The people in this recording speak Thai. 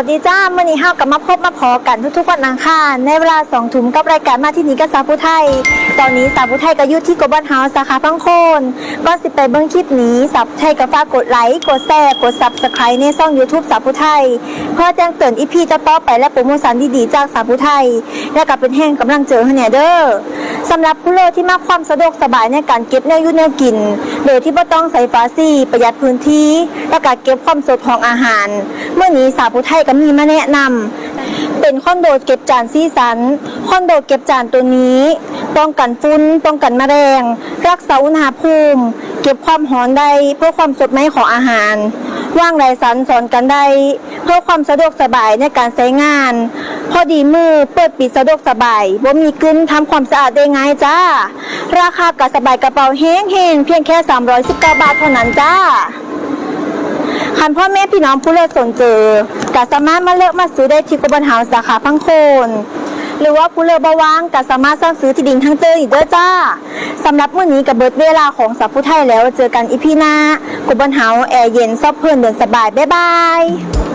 วัสดีจ้ามื่อนี้เฮากลับมาพบมาพอกันทุกๆวันอังคารในเวลาสองทุ่มกับรายการมาที่นี้กับสาวผู้ไทย ตอนนี้สาวผู้ไทยก็อยู่ที่กบอนเฮาสาขาพังโคนก็สิไปเบิ้งคลิปนี้สาวผู้ไทยก็ฝากกดไลค์กดแชร์กดซับสไครต์ในช่อง YouTube สาวผู้ไทย เพื่อแจ้งเตือนอีพีจะต่อไปและโปรโมชั่นดีๆจากสาวผู้ไทย และก็เป็นแห่งกำลังเจอให้เนี่ยเด้อสำหรับผู้โลที่มากความสะดวกสบายในการเก็บแนวอยุ่แนวกิน โดยที่ไม่ต้องใส่ฝาซี่ประหยัดพื้นที่และการเก็บความสดของอาหาร เมื่อนี้สาวผู้ไทยก็มีมาแนะนำเป็นคอนโดเก็บจานซีสันคอนโดเก็บจานตัวนี้ ป้องกันฝุ่นป้องกันแมลงรักษาอุณหภูมิเก็บความหอมได้เพื่อความสดใหม่ของอาหารว่างไรสันสอนกันได้เพื่อความสะดวกสบายในการใช้งาน พอดีมือเปิดปิดสะดวกสบายบ่มีกึ้นทำความสะอาดได้ง่ายจ้า ราคากับสบายกระเป๋าแห้งๆเพียงแค่ 319 บาทเท่านั้นจ้าคันพ่อแม่พี่น้องผู้เลิศสนเจอ กสามารถมาเลือกมาซื้อได้ที่กบันเฮาสาขาพังโคนหรือว่าผู้เลือกบว่างก็สามารถสั่งซื้อที่ดินทั้งเตออีกเด้อจ้าสำหรับมื้อนี้กับเบิดเวลาของสาวผู้ไทยแล้วเจอกันอีพีหน้ากบันเฮาแอร์เย็นซอบเพื่อนเดินสบายบ๊ายบาย